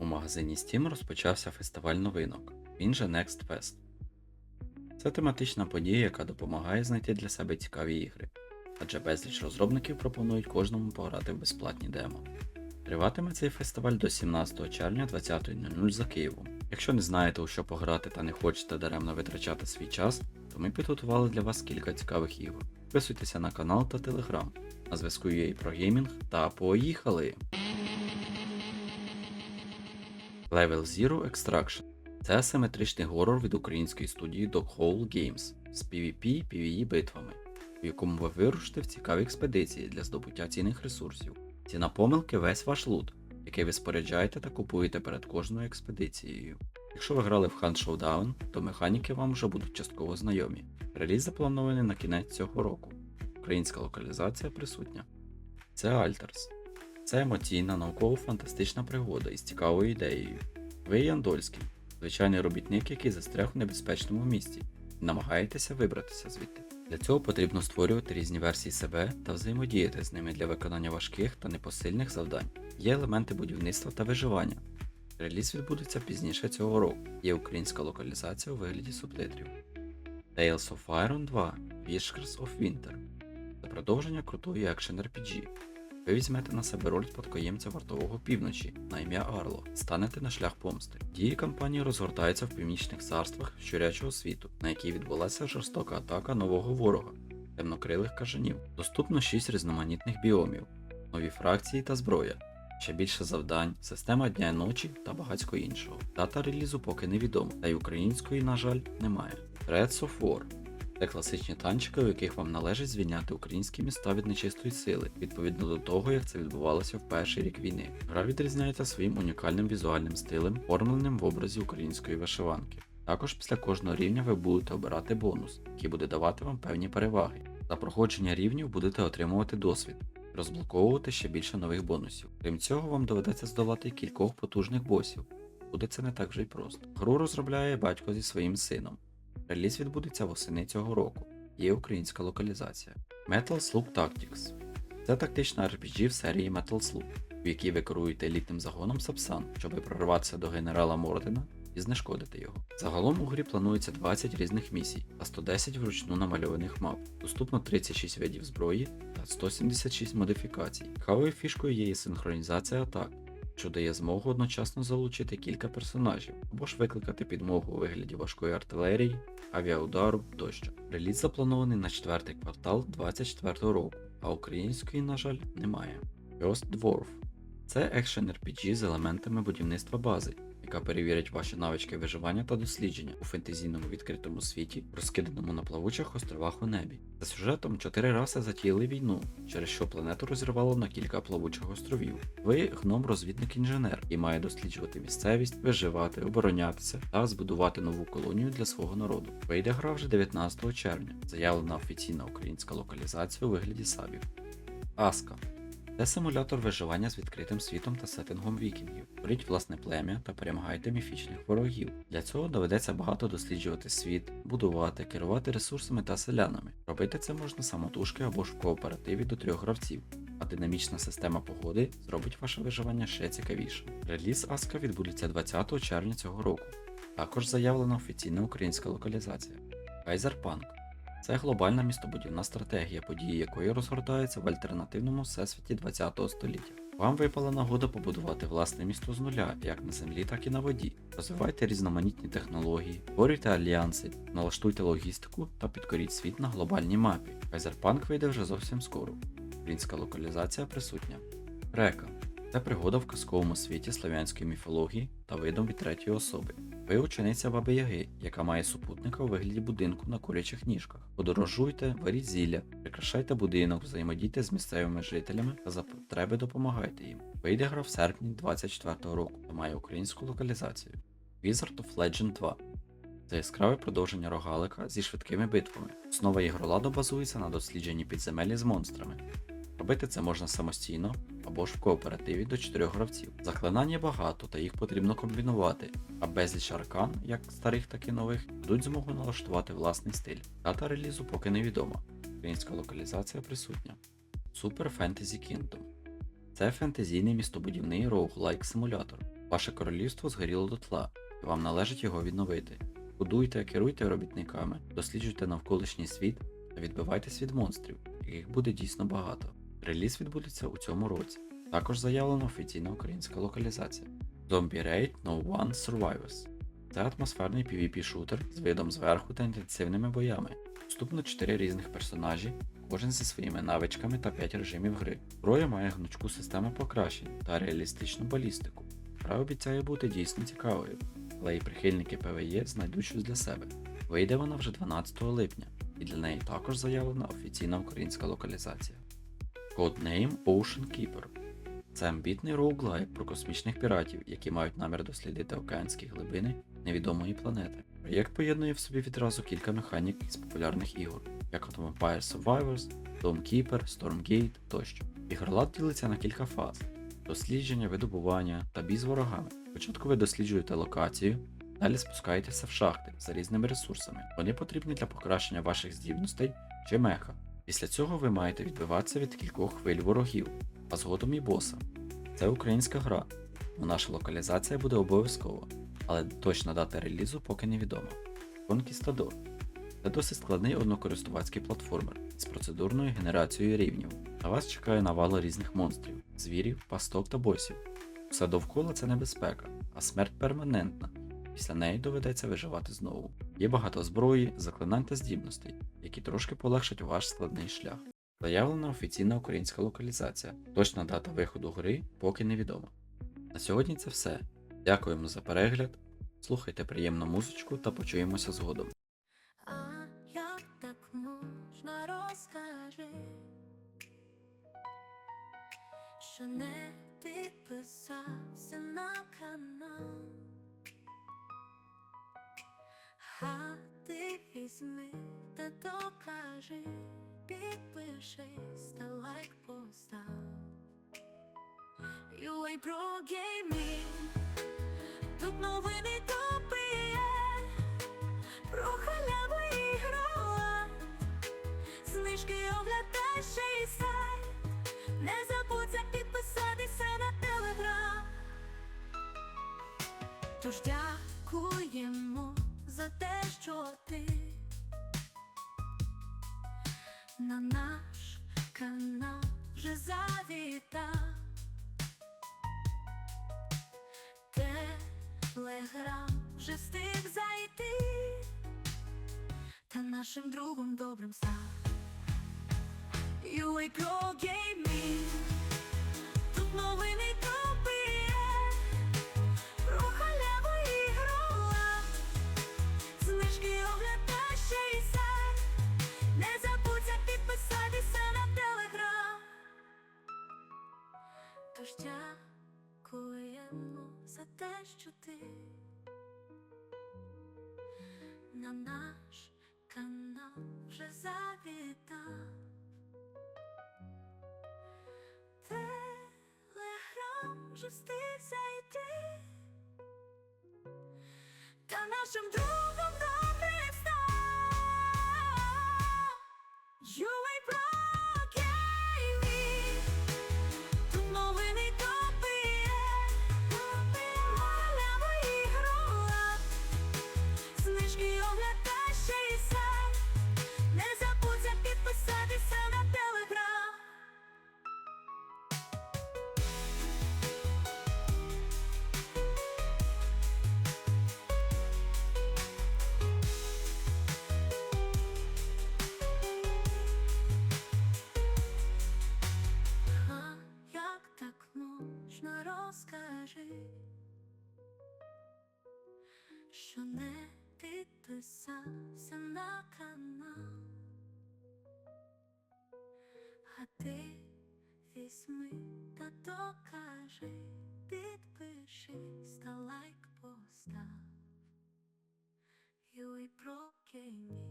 У магазині Steam розпочався фестиваль новинок, він же Next Fest. Це тематична подія, яка допомагає знайти для себе цікаві ігри, адже безліч розробників пропонують кожному пограти в безплатні демо. Триватиме цей фестиваль до 17 червня 20.00 за Києвом. Якщо не знаєте у що пограти та не хочете даремно витрачати свій час, то ми підготували для вас кілька цікавих ігор. Підписуйтеся на канал та телеграм. На зв'язку UA Pro Gaming та поїхали! Level Zero Extraction це асиметричний горор від української студії Dog Hole Games з PvP PvE битвами, в якому ви вирушите в цікаві експедиції для здобуття цінних ресурсів. Ціна помилки весь ваш лут, який ви споряджаєте та купуєте перед кожною експедицією. Якщо ви грали в Hunt Showdown, то механіки вам вже будуть частково знайомі. Реліз запланований на кінець цього року. Українська локалізація присутня. Це Alters. Це емоційна, науково-фантастична пригода із цікавою ідеєю. Ви Яндольський, звичайний робітник, який застряг у небезпечному місці, і намагаєтеся вибратися звідти. Для цього потрібно створювати різні версії себе та взаємодіяти з ними для виконання важких та непосильних завдань. Є елементи будівництва та виживання. Реліз відбудеться пізніше цього року. Є українська локалізація у вигляді субтитрів. Tales of Iron 2 Whiskers of Winter це продовження крутої екшен RPG. Ви візьмете на себе роль спадкоємця вартового півночі на ім'я Арло станете на шлях помсти. Дії кампанії розгортаються в північних царствах щурячого світу, на якій відбулася жорстока атака нового ворога темнокрилих кажанів. Доступно 6 різноманітних біомів, нові фракції та зброя, ще більше завдань, система дня і ночі та багатько іншого. Дата релізу поки невідома, та й української, на жаль, немає. Threads of War це класичні танчики, у яких вам належить звільняти українські міста від нечистої сили, відповідно до того, як це відбувалося в перший рік війни. Гра відрізняється своїм унікальним візуальним стилем, оформленим в образі української вишиванки. Також після кожного рівня ви будете обирати бонус, який буде давати вам певні переваги. За проходження рівнів будете отримувати досвід, розблоковувати ще більше нових бонусів. Крім цього, вам доведеться здолати кількох потужних босів. Буде це не так вже й просто. Гру розробляє батько зі своїм сином. Реліз відбудеться восени цього року. Є українська локалізація. Metal Slug Tactics це тактична RPG в серії Metal Slug, в якій ви керуєте елітним загоном Сапсан, щоб прорватися до генерала Мордена і знешкодити його. Загалом у грі планується 20 різних місій та 110 вручну намальованих мап. Доступно 36 видів зброї та 176 модифікацій. Цікавою фішкою є і синхронізація атак що дає змогу одночасно залучити кілька персонажів або ж викликати підмогу у вигляді важкої артилерії, авіаудару тощо. Реліз запланований на четвертий квартал 2024 року, а української, на жаль, немає. Ghost Dwarf це екшен RPG з елементами будівництва бази, яка перевірить ваші навички виживання та дослідження у фентезійному відкритому світі, розкиданому на плавучих островах у небі. За сюжетом чотири раси затіяли війну, через що планету розірвало на кілька плавучих островів. Ви гном розвідник інженер і має досліджувати місцевість, виживати, оборонятися та збудувати нову колонію для свого народу. Вийде гра вже 19 червня, заявлена офіційна українська локалізація у вигляді сабів. Аска це симулятор виживання з відкритим світом та сеттингом вікінгів. Творіть власне плем'я та перемагайте міфічних ворогів. Для цього доведеться багато досліджувати світ, будувати, керувати ресурсами та селянами. Робити це можна самотужки або ж в кооперативі до трьох гравців, а динамічна система погоди зробить ваше виживання ще цікавішим. Реліз Аска відбудеться 20 червня цього року. Також заявлена офіційна українська локалізація. Кайзерпанк це глобальна містобудівна стратегія, події якої розгортаються в альтернативному всесвіті ХХ століття. Вам випала нагода побудувати власне місто з нуля, як на землі, так і на воді. Розвивайте різноманітні технології, створюйте альянси, налаштуйте логістику та підкоріть світ на глобальній мапі. Кайзерпанк вийде вже зовсім скоро. Українська локалізація присутня. Река це пригода в казковому світі славянської міфології та видом від третьої особи. Ви учениця Баби Яги, яка має супутника у вигляді будинку на курячих ніжках. Подорожуйте, варіть зілля, прикрашайте будинок, взаємодійте з місцевими жителями та за потреби допомагайте їм. Вийде гра в серпні 24-го року та має українську локалізацію. Wizard of Legend 2 це яскраве продовження рогалика зі швидкими битвами. Основа ігроладу базується на дослідженні підземелі з монстрами. Робити це можна самостійно або ж в кооперативі до 4 гравців. Заклинань є багато, та їх потрібно комбінувати, а безліч аркан, як старих, так і нових, дадуть змогу налаштувати власний стиль. Дата релізу поки невідома. Українська локалізація присутня. Super Fantasy Kingdom це фентезійний містобудівний роуглайк симулятор. Ваше королівство згоріло дотла, і вам належить його відновити. Будуйте, керуйте робітниками, досліджуйте навколишній світ та відбивайтесь від монстрів, яких буде дійсно багато. Реліз відбудеться у цьому році. Також заявлена офіційна українська локалізація. Zombie Raid No One Survivors. Це атмосферний PvP-шутер з видом зверху та інтенсивними боями. Доступно 4 різних персонажі, кожен зі своїми навичками та 5 режимів гри. Зброя має гнучку систему покращень та реалістичну балістику. Гра обіцяє бути дійсно цікавою, але і прихильники PvE знайдуть щось для себе. Вийде вона вже 12 липня, і для неї також заявлена офіційна українська локалізація. Codename Ocean Keeper це амбітний роуглайк про космічних піратів, які мають намір дослідити океанські глибини невідомої планети. Проєкт поєднує в собі відразу кілька механік із популярних ігор, як от Vampire Survivors, Dawnkeeper, Stormgate тощо. Ігролад ділиться на кілька фаз: дослідження, видобування та бій з ворогами. Спочатку ви досліджуєте локацію, далі спускаєтеся в шахти за різними ресурсами. Вони потрібні для покращення ваших здібностей чи меха. Після цього ви маєте відбиватися від кількох хвиль ворогів, а згодом і боса. Це українська гра, тому наша локалізація буде обов'язкова, але точна дата релізу поки невідома. Conquistador це досить складний однокористувацький платформер з процедурною генерацією рівнів. На вас чекає навала різних монстрів, звірів, пасток та босів. Все довкола це небезпека, а смерть перманентна. Після неї доведеться виживати знову. Є багато зброї, заклинань та здібностей, які трошки полегшать ваш складний шлях. Заявлена офіційна українська локалізація. Точна дата виходу гри поки невідома. На сьогодні це все. Дякуємо за перегляд. Слухайте приємну музичку та почуємося згодом. А як так можна розкажи, що не підписався на а ти візьми та докажи, підпишись та лайк постав. UA Pro Gaming, тут новини топи. Про халяву ігрова Знижки оглядай ще й сайт Не забудь підписатися на телеграм Тож дякуємо На наш канал вже завітав. Телеграм вже встиг зайти. Та нашим другом добрим став. UA Pro Gaming. Тут Тож дякуємо за те, що ти на наш канал вже завітав. Телеграм вже встиг та нашим другом що не підписався на канал, а ти візьми та докажи, підпишись та лайк постав. Pro Gaming